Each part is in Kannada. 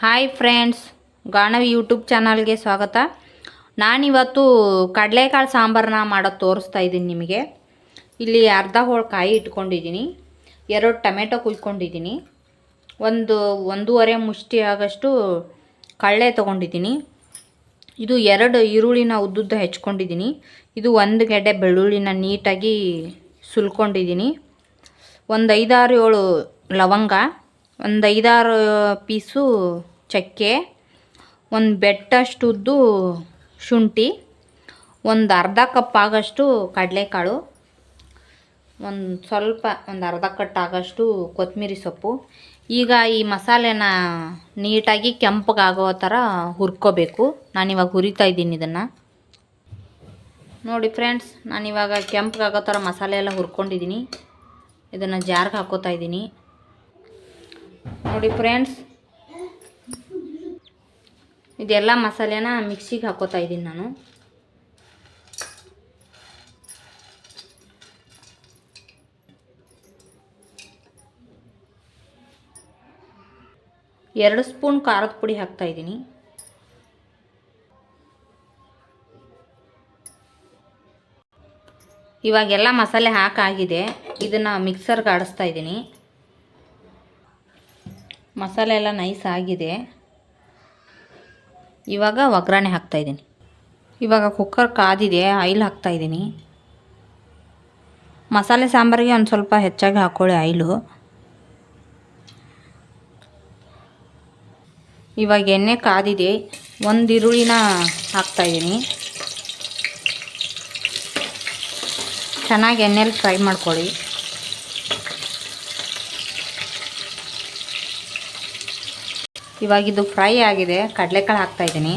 ಹಾಯ್ ಫ್ರೆಂಡ್ಸ್, ಗಾಣವಿ ಯೂಟ್ಯೂಬ್ ಚಾನಲ್ಗೆ ಸ್ವಾಗತ. ನಾನಿವತ್ತು ಕಡಲೆಕಾಳು ಸಾಂಬಾರನ್ನ ಮಾಡೋದು ತೋರಿಸ್ತಾ ಇದ್ದೀನಿ ನಿಮಗೆ. ಇಲ್ಲಿ ಅರ್ಧ ಹೋಳು ಕಾಯಿ ಇಟ್ಕೊಂಡಿದ್ದೀನಿ, ಎರಡು ಟೊಮೆಟೊ ಕುಯ್ಕೊಂಡಿದ್ದೀನಿ, ಒಂದು ಒಂದೂವರೆ ಮುಷ್ಟಿ ಆಗಷ್ಟು ಕಳ್ಳೆ ತೊಗೊಂಡಿದ್ದೀನಿ. ಇದು ಎರಡು ಈರುಳ್ಳಿನ ಉದ್ದುದ್ದ ಹೆಚ್ಕೊಂಡಿದ್ದೀನಿ. ಇದು ಒಂದು ಗೆಡ್ಡೆ ಬೆಳ್ಳುಳ್ಳಿನ ನೀಟಾಗಿ ಸುಲ್ಕೊಂಡಿದ್ದೀನಿ. ಒಂದು ಐದಾರು ಏಳು ಲವಂಗ ಒಂದು ಐದಾರು ಪೀಸು ಚಕ್ಕೆ, ಒಂದು ಬೆಟ್ಟಷ್ಟುದ್ದು ಶುಂಠಿ, ಒಂದು ಅರ್ಧ ಕಪ್ ಆಗೋಷ್ಟು ಕಡಲೆಕಾಳು, ಒಂದು ಸ್ವಲ್ಪ ಒಂದು ಅರ್ಧ ಕಟ್ ಆಗೋಷ್ಟು ಕೊತ್ತಂಬರಿ ಸೊಪ್ಪು. ಈಗ ಈ ಮಸಾಲೆನ ನೀಟಾಗಿ ಕೆಂಪಗಾಗೋ ಥರ ಹುರ್ಕೋಬೇಕು. ನಾನಿವಾಗ ಹುರಿತಾ ಇದ್ದೀನಿ ಇದನ್ನು. ನೋಡಿ ಫ್ರೆಂಡ್ಸ್, ನಾನಿವಾಗ ಕೆಂಪಗಾಗೋ ಥರ ಮಸಾಲೆ ಎಲ್ಲ ಹುರ್ಕೊಂಡಿದ್ದೀನಿ. ಇದನ್ನು ಜಾರ್ಗೆ ಹಾಕೋತಾ ಇದ್ದೀನಿ. ನೋಡಿ ಫ್ರೆಂಡ್ಸ್. ಇದೆಲ್ಲ ಮಸಾಲೆನ ಮಿಕ್ಸಿಗೆ ಹಾಕೋತಾ ಇದ್ದೀನಿ ನಾನು. ಎರಡು ಸ್ಪೂನ್ ಖಾರದ ಪುಡಿ ಹಾಕ್ತಾ ಇದ್ದೀನಿ. ಇವಾಗೆಲ್ಲ ಮಸಾಲೆ ಹಾಕಾಗಿದೆ. ಇದನ್ನು ಮಿಕ್ಸರ್ಗೆ ಆಡಿಸ್ತಾ ಇದ್ದೀನಿ. ಮಸಾಲೆ ಎಲ್ಲ ನೈಸ್ ಆಗಿದೆ. ಇವಾಗ ಒಗ್ಗರಣೆ ಹಾಕ್ತಾಯಿದ್ದೀನಿ ಇವಾಗ ಕುಕ್ಕರ್ ಕಾದಿದೆ ಆಯಿಲ್ ಹಾಕ್ತಾಯಿದ್ದೀನಿ ಮಸಾಲೆ ಸಾಂಬಾರಿಗೆ ಒಂದು ಸ್ವಲ್ಪ ಹೆಚ್ಚಾಗಿ ಹಾಕ್ಕೊಳ್ಳಿ ಆಯಿಲು ಇವಾಗ ಎಣ್ಣೆ ಕಾದಿದೆ, ಒಂದು ಈರುಳ್ಳಿನ ಹಾಕ್ತಾಯಿದ್ದೀನಿ ಚೆನ್ನಾಗಿ ಎಣ್ಣೆಲಿ ಫ್ರೈ ಮಾಡ್ಕೊಳ್ಳಿ. ಇವಾಗ ಇದು ಫ್ರೈ ಆಗಿದೆ. ಕಡಲೆಕಾಳು ಹಾಕ್ತಾಯಿದ್ದೀನಿ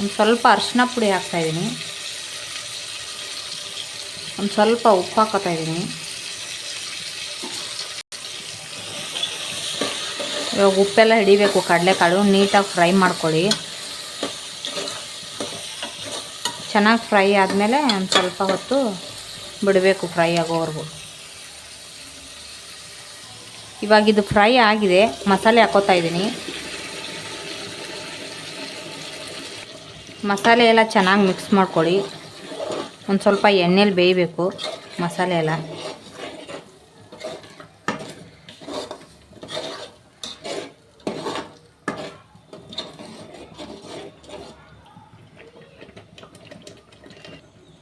ಒಂದು ಸ್ವಲ್ಪ ಅರಿಶಿನ ಪುಡಿ ಹಾಕ್ತಾಯಿದ್ದೀನಿ ಒಂದು ಸ್ವಲ್ಪ ಉಪ್ಪು ಹಾಕೋತಾ ಇದ್ದೀನಿ. ಇವಾಗ ಉಪ್ಪೆಲ್ಲ ಹಿಡಿಬೇಕು ಕಡಲೆಕಾಳು. ನೀಟಾಗಿ ಫ್ರೈ ಮಾಡ್ಕೊಳ್ಳಿ. ಚೆನ್ನಾಗಿ ಫ್ರೈ ಆದಮೇಲೆ ಒಂದು ಸ್ವಲ್ಪ ಹೊತ್ತು ಬಿಡಬೇಕು ಫ್ರೈ ಆಗೋವರೆಗೂ. ಇವಾಗ ಇದು ಫ್ರೈ ಆಗಿದೆ, ಮಸಾಲೆ ಹಾಕೋತಾ ಇದ್ದೀನಿ. ಮಸಾಲೆ ಎಲ್ಲ ಚೆನ್ನಾಗಿ ಮಿಕ್ಸ್ ಮಾಡ್ಕೊಳ್ಳಿ. ಒಂದು ಸ್ವಲ್ಪ ಎಣ್ಣೆಲಿ ಬೇಯಬೇಕು ಮಸಾಲೆ ಎಲ್ಲ.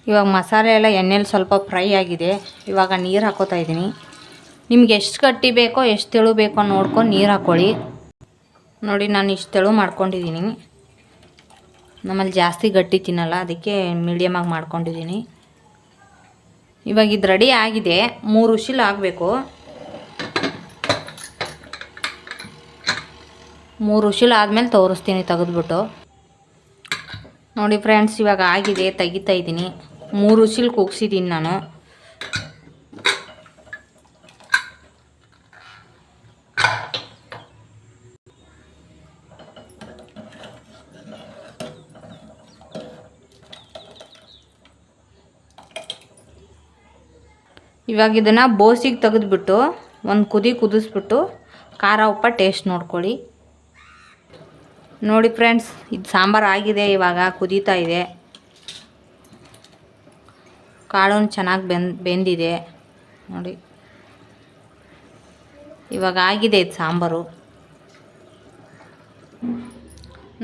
ಇವಾಗ ಮಸಾಲೆ ಎಲ್ಲ ಎಣ್ಣೆಲಿ ಸ್ವಲ್ಪ ಫ್ರೈ ಆಗಿದೆ. ಇವಾಗ ನೀರು ಹಾಕೋತಾ ಇದ್ದೀನಿ. ನಿಮ್ಗೆ ಎಷ್ಟು ಗಟ್ಟಿ ಬೇಕೋ ಎಷ್ಟು ತೆಳು ಬೇಕೋ ನೋಡ್ಕೊಂಡು ನೀರು ಹಾಕ್ಕೊಳ್ಳಿ ನೋಡಿ ನಾನು ಇಷ್ಟು ತೆಳು ಮಾಡ್ಕೊಂಡಿದ್ದೀನಿ. ನಮ್ಮಲ್ಲಿ ಜಾಸ್ತಿ ಗಟ್ಟಿ ತಿನ್ನಲ್ಲ, ಅದಕ್ಕೆ ಮೀಡಿಯಮಾಗಿ ಮಾಡ್ಕೊಂಡಿದ್ದೀನಿ. ಇವಾಗ ಇದು ರೆಡಿ ಆಗಿದೆ. ಮೂರು ಉಸಿಲು ಆಗಬೇಕು. ಮೂರು ಉಸಿಲು ಆದಮೇಲೆ ತೋರಿಸ್ತೀನಿ ತೆಗೆದ್ಬಿಟ್ಟು. ನೋಡಿ ಫ್ರೆಂಡ್ಸ್ ಇವಾಗ ಆಗಿದೆ, ತೆಗಿತಾ ಇದ್ದೀನಿ. ಮೂರು ಉಸಿಲ್ ಕೂಗ್ಸಿದ್ದೀನಿ ನಾನು. ಇವಾಗ ಇದನ್ನು ಬೋಸಿಗೆ ತೆಗೆದುಬಿಟ್ಟು ಒಂದು ಕುದಿ ಕುದಿಸ್ಬಿಟ್ಟು ಖಾರ, ಉಪ್ಪ, ಟೇಸ್ಟ್ ನೋಡ್ಕೊಳ್ಳಿ. ನೋಡಿ ಫ್ರೆಂಡ್ಸ್, ಇದು ಸಾಂಬಾರು ಆಗಿದೆ, ಇವಾಗ ಕುದೀತಾ ಇದೆ. ಕಾಳು ಚೆನ್ನಾಗಿ ಬೆಂದ್, ಬೆಂದಿದೆ. ನೋಡಿ. ಇವಾಗ ಆಗಿದೆ ಇದು ಸಾಂಬಾರು.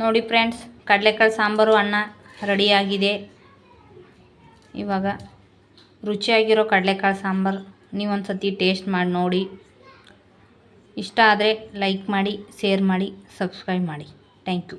ನೋಡಿ ಫ್ರೆಂಡ್ಸ್, ಕಡಲೆಕಾಳು ಸಾಂಬಾರು, ಅನ್ನ ರೆಡಿಯಾಗಿದೆ ಇವಾಗ ರುಚಿಯಾಗಿರೋ ಕಡಲೆಕಾಳು ಸಾಂಬಾರು ನೀವೊಂದು ಸತಿ ಟೇಸ್ಟ್ ಮಾಡಿ ನೋಡಿ. ಇಷ್ಟ ಆದರೆ ಲೈಕ್ ಮಾಡಿ, ಶೇರ್ ಮಾಡಿ, ಸಬ್ಸ್ಕ್ರೈಬ್ ಮಾಡಿ. Thank you.